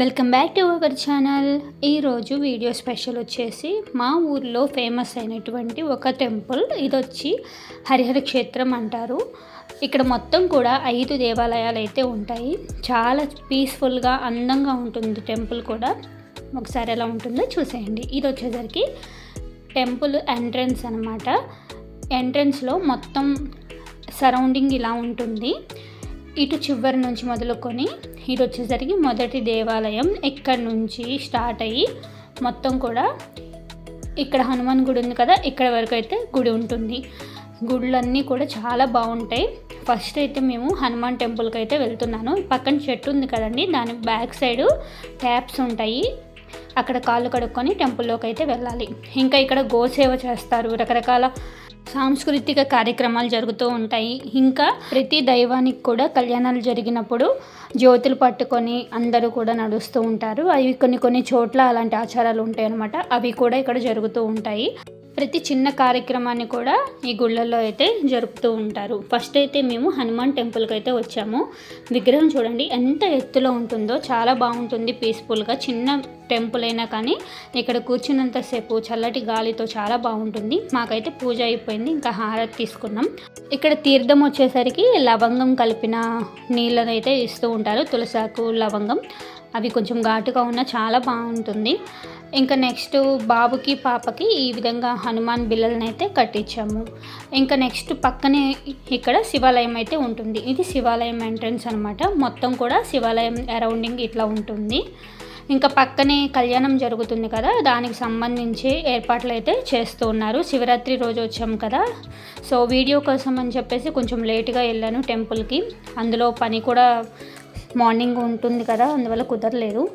Welcome back to our channel ఈరోజు video special వచ్చేసి మా ఊర్లో ఫేమస్ అయినటువంటి ఒక టెంపుల్ ఇది వచ్చి హరిహర క్షేత్రం అంటారు. ఇక్కడ మొత్తం కూడా ఐదు దేవాలయాలు అయితే ఉంటాయి. చాలా పీస్ఫుల్గా అందంగా ఉంటుంది టెంపుల్ కూడా. ఒకసారి ఎలా ఉంటుందో చూసేయండి. ఇది వచ్చేసరికి టెంపుల్ ఎంట్రన్స్ అనమాట ఎంట్రన్స్లో మొత్తం సరౌండింగ్ ఇలా ఉంటుంది. ఇటు చివరి నుంచి మొదలుకొని ఇటు వచ్చేసరికి మొదటి దేవాలయం ఎక్కడి నుంచి స్టార్ట్ అయ్యి మొత్తం కూడా ఇక్కడ హనుమాన్ గుడి ఉంది కదా ఇక్కడ వరకు అయితే గుడి ఉంటుంది. గుళ్ళన్నీ కూడా చాలా బాగుంటాయి. ఫస్ట్ అయితే మేము హనుమాన్ టెంపుల్కి అయితే వెళ్తున్నాను. పక్కన చెట్టు ఉంది కదండి దాని బ్యాక్ సైడ్ ట్యాప్స్ ఉంటాయి. అక్కడ కాళ్ళు కడుక్కొని టెంపుల్లోకి అయితే వెళ్ళాలి. ఇంకా ఇక్కడ గోసేవ చేస్తారు రకరకాల సాంస్కృతిక కార్యక్రమాలు జరుగుతూ ఉంటాయి. ఇంకా ప్రతి దైవానికి కూడా కళ్యాణాలు జరిగినప్పుడు జ్యోతులు పట్టుకొని అందరూ కూడా నడుస్తూ ఉంటారు. అవి కొన్ని కొన్ని చోట్ల అలాంటి ఆచారాలు ఉంటాయి అన్నమాట. అవి కూడా ఇక్కడ జరుగుతూ ఉంటాయి. ప్రతి చిన్న కార్యక్రమాన్ని కూడా ఈ గుళ్ళల్లో అయితే జరుపుతూ ఉంటారు. ఫస్ట్ అయితే మేము హనుమాన్ టెంపుల్కి అయితే వచ్చాము. విగ్రహం చూడండి ఎంత ఎత్తులో ఉంటుందో చాలా బాగుంటుంది పీస్ఫుల్గా చిన్న టెంపుల్ అయినా కానీ ఇక్కడ కూర్చున్నంతసేపు చల్లటి గాలితో చాలా బాగుంటుంది. మాకైతే పూజ అయిపోయింది. ఇంకా హారతి తీసుకున్నాం. ఇక్కడ తీర్థం వచ్చేసరికి లవంగం కలిపిన నీళ్ళనైతే ఇస్తూ ఉంటారు. తులసాకు లవంగం. అవి కొంచెం ఘాటుగా ఉన్న చాలా బాగుంటుంది. ఇంకా నెక్స్ట్ బాబుకి పాపకి ఈ విధంగా హనుమాన్ బిల్లలను అయితే కట్టించాము. ఇంకా నెక్స్ట్ పక్కనే ఇక్కడ శివాలయం అయితే ఉంటుంది. ఇది శివాలయం ఎంట్రన్స్ అనమాట మొత్తం కూడా శివాలయం అరౌండింగ్ ఇట్లా ఉంటుంది. ఇంకా పక్కనే కళ్యాణం జరుగుతుంది కదా దానికి సంబంధించి ఏర్పాట్లు అయితే చేస్తూ ఉన్నారు. శివరాత్రి రోజు వచ్చాం కదా. సో వీడియో కోసం అని చెప్పేసి కొంచెం లేట్గా వెళ్ళాను టెంపుల్కి. అందులో పని కూడా మార్నింగ్ ఉంటుంది కదా అందువల్ల కుదరలేదు.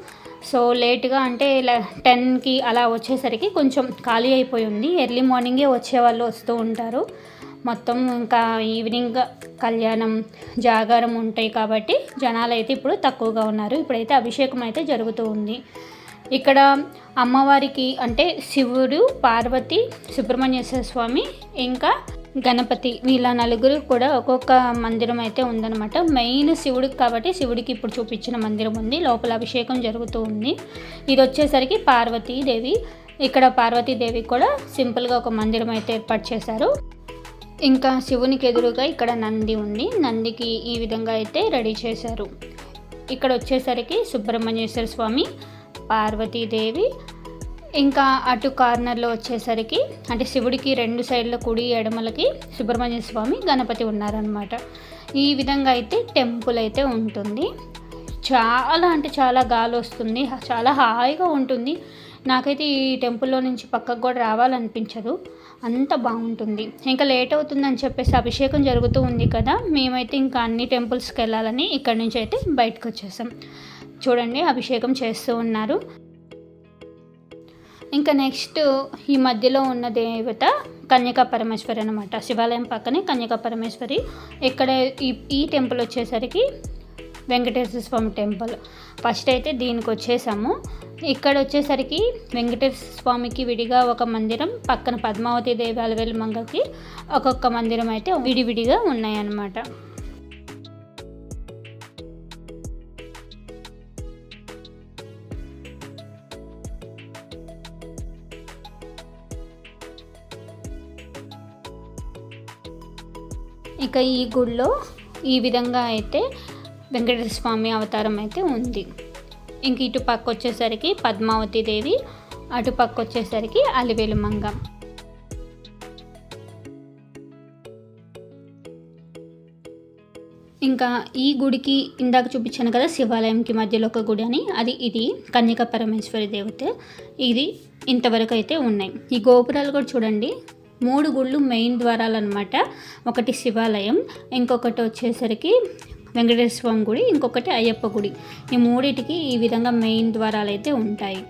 సో లేట్గా అంటే ఇలా టెన్కి అలా వచ్చేసరికి కొంచెం ఖాళీ అయిపోయి ఉంది. ఎర్లీ మార్నింగే వచ్చే వాళ్ళు వస్తూ ఉంటారు. మొత్తం ఇంకా ఈవినింగ్ కళ్యాణం జాగారం ఉంటాయి కాబట్టి జనాలు అయితే ఇప్పుడు తక్కువగా ఉన్నారు. ఇప్పుడైతే అభిషేకం అయితే జరుగుతూ ఉంది. ఇక్కడ అమ్మవారికి అంటే శివుడు పార్వతి సుబ్రహ్మణ్యేశ్వర స్వామి ఇంకా గణపతి వీళ్ళ నలుగురు కూడా ఒక్కొక్క మందిరం అయితే ఉందన్నమాట. మెయిన్ శివుడికి కాబట్టి శివుడికి ఇప్పుడు చూపించిన మందిరం ఉంది. లోపల అభిషేకం జరుగుతూ ఉంది. ఇది వచ్చేసరికి పార్వతీదేవి. ఇక్కడ పార్వతీదేవి కూడా సింపుల్గా ఒక మందిరం అయితే ఏర్పాటు చేశారు. ఇంకా శివునికి ఎదురుగా ఇక్కడ నంది ఉంది. నందికి ఈ విధంగా అయితే రెడీ చేశారు. ఇక్కడ వచ్చేసరికి సుబ్రహ్మణ్యేశ్వర స్వామి పార్వతీదేవి ఇంకా అటు కార్నర్లో వచ్చేసరికి అంటే శివుడికి రెండు సైడ్ల కుడి ఎడమలకి సుబ్రహ్మణ్య స్వామి గణపతి ఉన్నారనమాట ఈ విధంగా అయితే టెంపుల్ అయితే ఉంటుంది. చాలా అంటే చాలా గాలి వస్తుంది. చాలా హాయిగా ఉంటుంది. నాకైతే ఈ టెంపుల్లో నుంచి పక్కకు కూడా రావాలనిపించదు. అంత బాగుంటుంది. ఇంకా లేట్ అవుతుందని చెప్పేసి అభిషేకం జరుగుతూ ఉంది కదా మేమైతే ఇంకా అన్ని టెంపుల్స్కి వెళ్ళాలని ఇక్కడి నుంచి అయితే బయటకు వచ్చేసాం. చూడండి అభిషేకం చేస్తూ ఉన్నారు. ఇంకా నెక్స్ట్ ఈ మధ్యలో ఉన్న దేవత కన్యకా పరమేశ్వరి అనమాట శివాలయం పక్కనే కన్యకా పరమేశ్వరి. ఇక్కడ ఈ ఈ టెంపుల్ వచ్చేసరికి వెంకటేశ్వర స్వామి టెంపుల్. ఫస్ట్ అయితే దీనికి వచ్చేసాము. ఇక్కడ వచ్చేసరికి వెంకటేశ్వర స్వామికి విడిగా ఒక మందిరం పక్కన పద్మావతి దేవాలయ మంగకి ఒక్కొక్క మందిరం అయితే విడివిడిగా ఉన్నాయన్నమాట. ఇక ఈ గుడిలో ఈ విధంగా అయితే వెంకటేశ్వర స్వామి అవతారం అయితే ఉంది. ఇంక ఇటు పక్క వచ్చేసరికి పద్మావతి దేవి అటు పక్క వచ్చేసరికి అలివేలు మంగ ఇంకా ఈ గుడికి ఇందాక చూపించాను కదా శివాలయంకి మధ్యలో ఒక గుడి అని అది ఇది కన్యక పరమేశ్వరి దేవత. ఇది ఇంతవరకు అయితే ఉన్నాయి. ఈ గోపురాలు కూడా చూడండి మూడు గుళ్ళు మెయిన్ ద్వారాలు అనమాట ఒకటి శివాలయం ఇంకొకటి వచ్చేసరికి వెంకటేశ్వర స్వామి గుడి ఇంకొకటి అయ్యప్ప గుడి. ఈ మూడిటికి ఈ విధంగా మెయిన్ ద్వారాలు అయితే ఉంటాయి.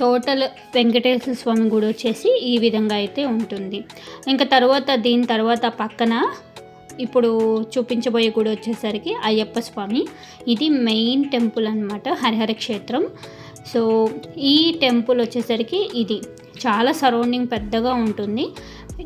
టోటల్ వెంకటేశ్వర స్వామి గుడి వచ్చేసి ఈ విధంగా అయితే ఉంటుంది. ఇంకా తర్వాత దీని తర్వాత పక్కన ఇప్పుడు చూపించబోయే గుడి వచ్చేసరికి అయ్యప్ప స్వామి. ఇది మెయిన్ టెంపుల్ అనమాట హరిహర క్షేత్రం. సో ఈ టెంపుల్ వచ్చేసరికి ఇది. చాలా సరౌండింగ్ పెద్దగా ఉంటుంది.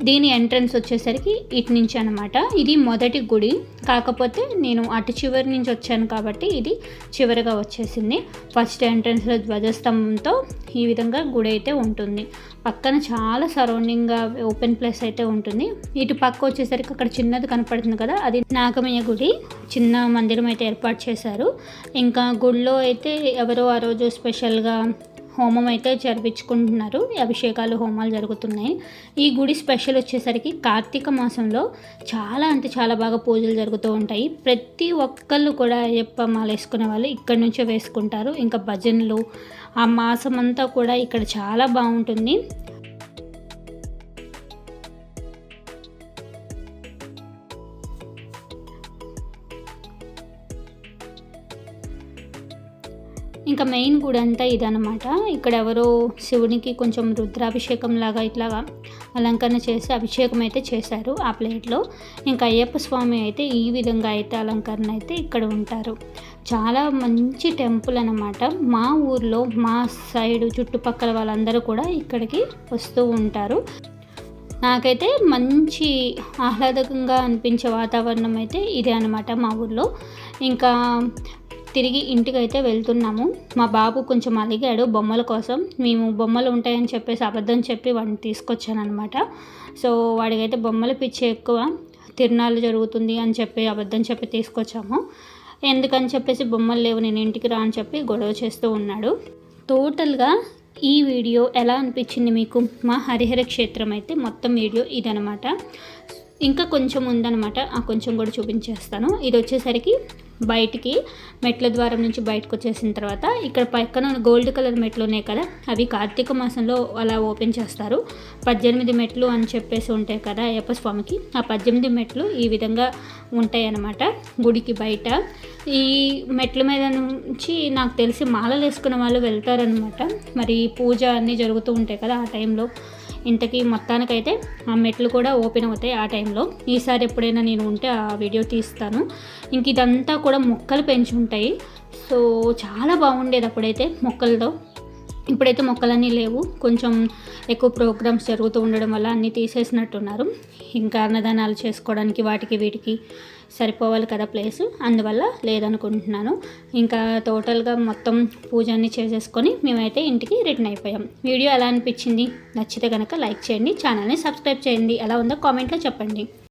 దీని ఎంట్రన్స్ వచ్చేసరికి ఇటు నుంచి అనమాట ఇది మొదటి గుడి. కాకపోతే నేను అటు చివరి నుంచి వచ్చాను కాబట్టి ఇది చివరిగా వచ్చేసింది. ఫస్ట్ ఎంట్రన్స్లో ధ్వజస్తంభంతో ఈ విధంగా గుడి అయితే ఉంటుంది. పక్కన చాలా సరౌండింగ్గా ఓపెన్ ప్లేస్ అయితే ఉంటుంది. ఇటు పక్క వచ్చేసరికి అక్కడ చిన్నది కనపడుతుంది కదా అది నాగమయ్య గుడి. చిన్న మందిరం అయితే ఏర్పాటు చేశారు. ఇంకా గుడిలో అయితే ఎవరో ఆ రోజు స్పెషల్గా హోమం అయితే జరిపించుకుంటున్నారు. అభిషేకాలు హోమాలు జరుగుతున్నాయి. ఈ గుడి స్పెషల్ వచ్చేసరికి కార్తీక మాసంలో చాలా అంటే చాలా బాగా పూజలు జరుగుతూ ఉంటాయి. ప్రతి ఒక్కళ్ళు కూడా అయ్యప్ప మాల వేసుకునే వాళ్ళు ఇక్కడ నుంచే వేసుకుంటారు. ఇంకా భజనలు ఆ మాసం అంతా కూడా ఇక్కడ చాలా బాగుంటుంది. ఇంకా మెయిన్ గుడి అంతా ఇదనమాట ఇక్కడ ఎవరో శివునికి కొంచెం రుద్రాభిషేకం లాగా ఇట్లాగా అలంకరణ చేసి అభిషేకం అయితే చేశారు ఆ ప్లేట్లో ఇంకా అయ్యప్ప స్వామి అయితే ఈ విధంగా అయితే అలంకరణ అయితే ఇక్కడ ఉంటారు. చాలా మంచి టెంపుల్ అనమాట మా ఊర్లో మా సైడ్ చుట్టుపక్కల వాళ్ళందరూ కూడా ఇక్కడికి వస్తూ ఉంటారు. నాకైతే మంచి ఆహ్లాదకంగా అనిపించే వాతావరణం అయితే ఇదే అనమాట మా ఊర్లో. ఇంకా తిరిగి ఇంటికి అయితే వెళ్తున్నాము. మా బాబు కొంచెం అలిగాడు బొమ్మల కోసం. మేము బొమ్మలు ఉంటాయని చెప్పేసి అబద్ధం చెప్పి వాడిని తీసుకొచ్చానమాట సో వాడికైతే బొమ్మల పిచ్చి ఎక్కువ. తిరునాళ్ళు జరుగుతుంది అని చెప్పి అబద్ధం చెప్పి తీసుకొచ్చాము. ఎందుకని చెప్పేసి బొమ్మలు లేవు నేను ఇంటికి రా అని చెప్పి గొడవ చేస్తూ ఉన్నాడు. టోటల్గా ఈ వీడియో ఎలా అనిపించింది మీకు? మా హరిహర క్షేత్రం అయితే మొత్తం వీడియో ఇదనమాట ఇంకా కొంచెం ఉందనమాట ఆ కొంచెం కూడా చూపించేస్తాను. ఇది వచ్చేసరికి బయటికి మెట్ల ద్వారం నుంచి బయటకు వచ్చేసిన తర్వాత ఇక్కడ పక్కన గోల్డ్ కలర్ మెట్లు ఉన్నాయి కదా అవి కార్తీక మాసంలో అలా ఓపెన్ చేస్తారు. పద్దెనిమిది మెట్లు అని చెప్పేసి ఉంటాయి కదా అయ్యప్ప స్వామికి ఆ పద్దెనిమిది మెట్లు ఈ విధంగా ఉంటాయి అన్నమాట గుడికి బయట. ఈ మెట్ల మీద నుంచి నాకు తెలిసి మాలలు వేసుకున్న వాళ్ళు వెళ్తారనమాట మరి పూజ అన్నీ జరుగుతూ ఉంటాయి కదా ఆ టైంలో. ఇంతకీ మొత్తానికైతే ఆ మెట్లు కూడా ఓపెన్ అవుతాయి ఆ టైంలో. ఈసారి ఎప్పుడైనా నేను ఉంటే ఆ వీడియో తీస్తాను. ఇంక ఇదంతా కూడా మొక్కలు పెంచి ఉంటాయి సో చాలా బాగుండేది అప్పుడైతే మొక్కలతో. ఇప్పుడైతే మొక్కలన్నీ లేవు. కొంచెం ఎక్కువ ప్రోగ్రామ్స్ జరుగుతూ ఉండడం వల్ల అన్నీ తీసేసినట్టున్నారు. ఇంకా అన్నదానాలు చేసుకోవడానికి వాటికి వీటికి సరిపోవాలి కదా ప్లేస్. అందువల్ల లేదనుకుంటున్నాను. ఇంకా టోటల్గా మొత్తం పూజ అన్ని చేసేసుకొని మేమైతే ఇంటికి రిటర్న్ అయిపోయాం. వీడియో ఎలా అనిపించింది? నచ్చితే కనుక లైక్ చేయండి. ఛానల్ని సబ్స్క్రైబ్ చేయండి. ఎలా ఉందో కామెంట్లో చెప్పండి.